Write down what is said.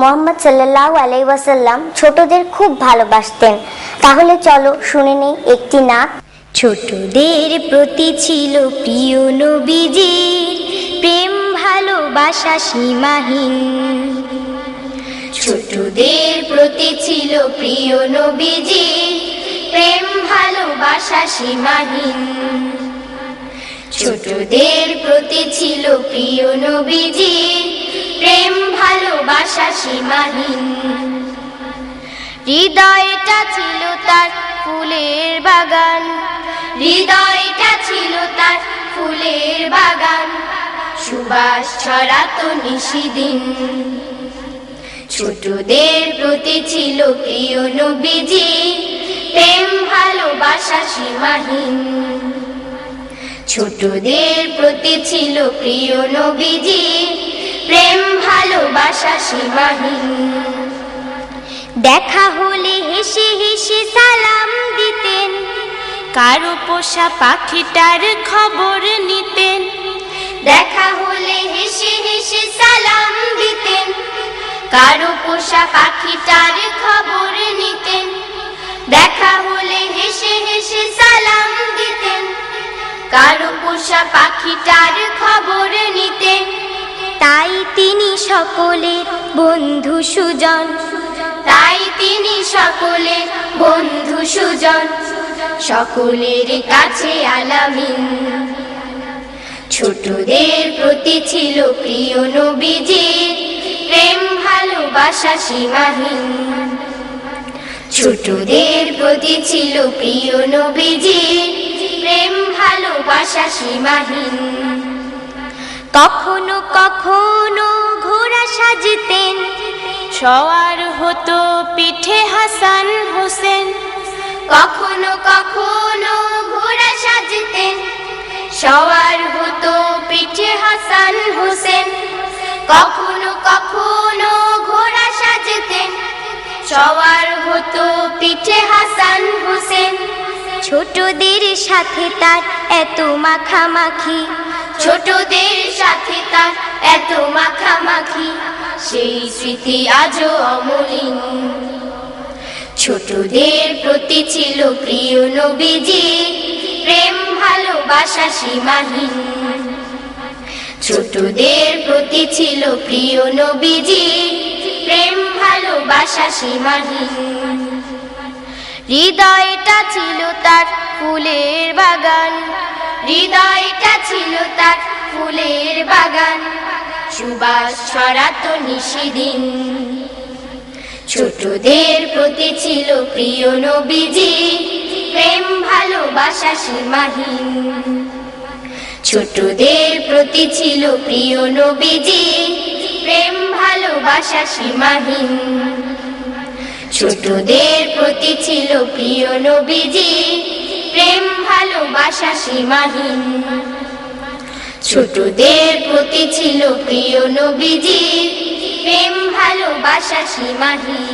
মোহাম্মদ সাল্লাহ আলাই ওয়াসাল্লাম ছোটদের খুব ভালোবাসতেন। তাহলে চলো শুনে নেই একটি নাচ। ছোটদের প্রতি ছিল প্রিয় নবীজির প্রেম, ভালোবাসা সীমাহীন। ছোটদের প্রতি ছিল প্রিয় নবীজি প্রেম, ভালোবাসা সীমাহীন। ছোটদের প্রতি ছিল প্রিয় নবীজি প্রেম ভালোবাসা সীমাহীন। হৃদয়টা ছিল তার ফুলের বাগান। হৃদয়টা ছিল তার ফুলের বাগান। সুবাস ছড়াতো নিশিদিন ছোটদের প্রতি ছিল প্রিয় নবীজি। প্রেম, ভালোবাসা সীমাহীন। ছোটদের প্রতি ছিল প্রিয় নবীজি। প্রেম ভালোবাসা সীমাহীন দেখা হলে হেসে হেসে সালাম দিতেন। কারও পোষা পাখিটার খবর নিতেন। দেখা হলে হেসে হেসে সালাম দিতেন। কারও পোষা পাখিটার খবর নিতেন। দেখা হলে হেসে হেসে সালাম দিতেন। কারও পোষা পাখিটার খবর নিতেন সকলের বন্ধু সুজন। তাই তিনি সকলের বন্ধু সুজন। সকলের কাছে আলামিন। ছোটদের প্রতি ছিল প্রিয় নবীজির প্রেম, ভালোবাসা সীমাহীন। ছোটদের প্রতি ছিল প্রিয় নবীজির প্রেম, ভালোবাসা সীমাহীন। কখনো কখনো ঘোড়া সাজতেন। সওয়ার হতো পিঠে হাসান হোসেন। কখনো কখনো ঘোড়া সাজতেন। সওয়ার হতো পিঠে হাসান হোসেন। কখনো কখনো ঘোড়া সাজতেন। সওয়ার হতো পিঠে হাসান হোসেন। ছোটদের সাথে তার এত মাখামাখি। ছোটদের সাথে তার এত মাখামাখি। সেই স্মৃতি আজও অমলিন। ছোটদের প্রতি ছিল প্রিয় নবীজি, প্রেম, ভালোবাসা সীমাহীন। ছোটদের প্রতি ছিল প্রিয় নবীজি, প্রেম, ভালোবাসা সীমাহীন। হৃদয়টা ছিল তার ফুলের বাগান। হৃদয়টা ছিল তার ফুলের বাগান। সুবাস ছড়াতো নিশিদিন। ছোটদের প্রতি ছিল প্রিয় নবীজি। প্রেম, ভালোবাসা, সীমাহীন। ছোটদের প্রতি ছিল প্রিয় নবীজি। প্রেম, ভালোবাসা, সীমাহীন। ছোটদের প্রতি ছিল প্রিয় নবীজি। প্রেম, ভালোবাসা, সীমাহীন। ছোটদের প্রতি ছিল প্রিয় নবীজি। প্রেম ভালোবাসা সীমাহীন